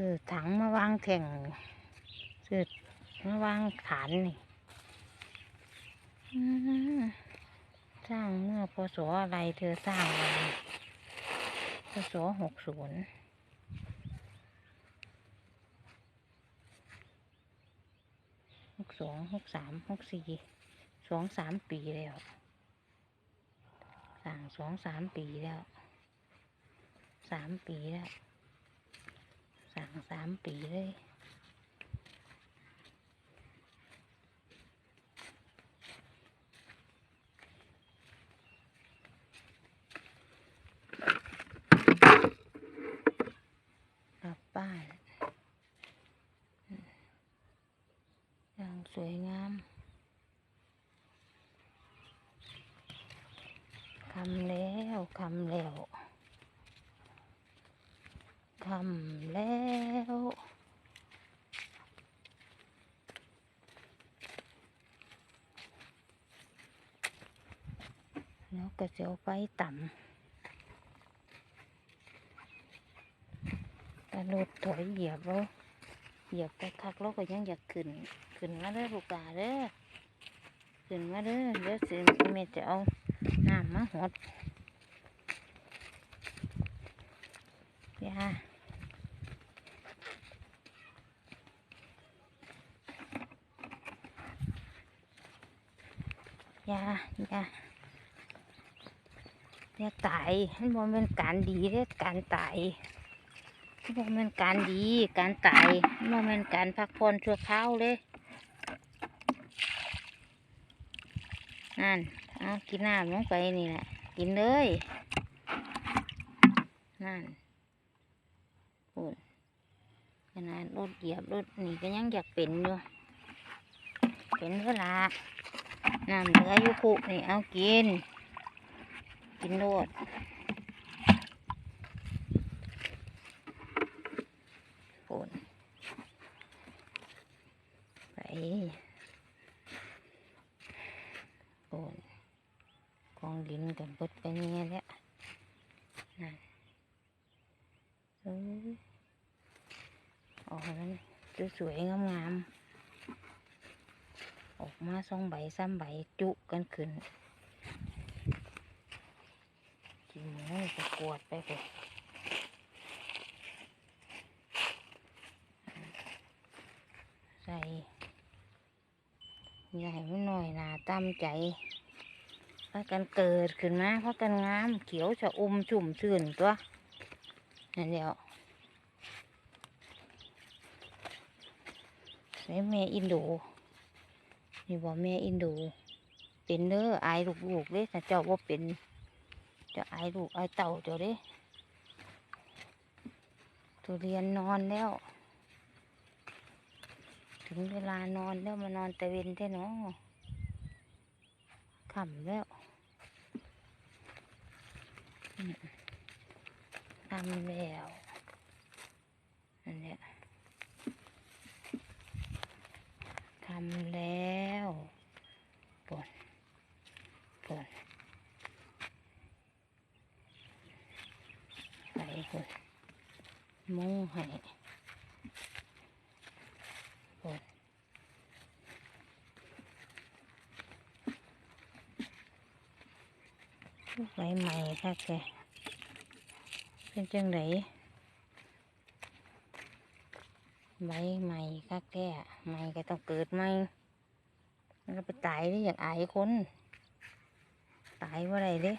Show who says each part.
Speaker 1: ซื้อถังมาวางแข่งซื้อมาวางฐานนี่สร้างเมื่อพศอะไรเธอสร้างอะไว้พศหกศูนย์หกสองหกสามหกสี่สองสามปีแล้วสร้างสองสามปีแล้วสามปีแล้ว สั่งสามปีเลยบ้านอย่างสวยงามคำแล้วคำแล้ว คำแล้วแล้วก็จะเอาไปต่ำกระโดดถอยเหยียบแล้วเหยียบไปคักแล้วก็ยังอยากขึ้น ขึ้นมาเด้อลูกกาเด้อขึ้นมาเด้อเดี๋ยวสิแม่จะเอาน้ำมาหดยา อย่าอย่าอย่าตายมันบ่เป็นการดีเด้อการตายมันบ่เป็นการดีการตายมันบ่เป็นการพักผ่อนชั่วคราวเลยนั่นเอากินน้ำลงไปนี่แหละ กินเลยนั่นปุ่นขนาดรถเหยียบรถนี่ก็ยังอยากเป็นอยู่เป็นเวลา น้ำเหลืออยู่คุนี่เอากิน กินโลดโอนไปโอนกองดินกันเบิดไปเนี่ยแหละนั่นเออออกแล้วสวยๆงามๆ ออกมาสองใบสามใบจุกันขึ้นกินหมูนี่ก็กวดไปเลยใส่อย่าให้มันหน่อยนาตามใจพากันเกิดขึ้นมาพากันงามเขียวจะอมชุ่มชื่นตัวนั่นเดียวใส่แม่อินโด นี่บ่แม่อินดู เป็นเด้ออายลูกๆเด้ถ้าเจ้าว่าเป็นเจะอายลูกอายเต่าเจ้าเด้ทุเรียนนอนแล้ว ถึงเวลานอนแล้วมานอนตะเวนได้เนาะค่ำแล้วอืมค่ำแล้วอันเนี้ย ทำแล้วปวดปวดไปคน มุ้งให้ปวดใบใหม่ค่ะแกเป็นจังไดใบใหม่ค่ะแกใหม่ก็ต้องเกิดใหม่มันก็ไปตายได้อย่างอายคน ตายว่าไรเด้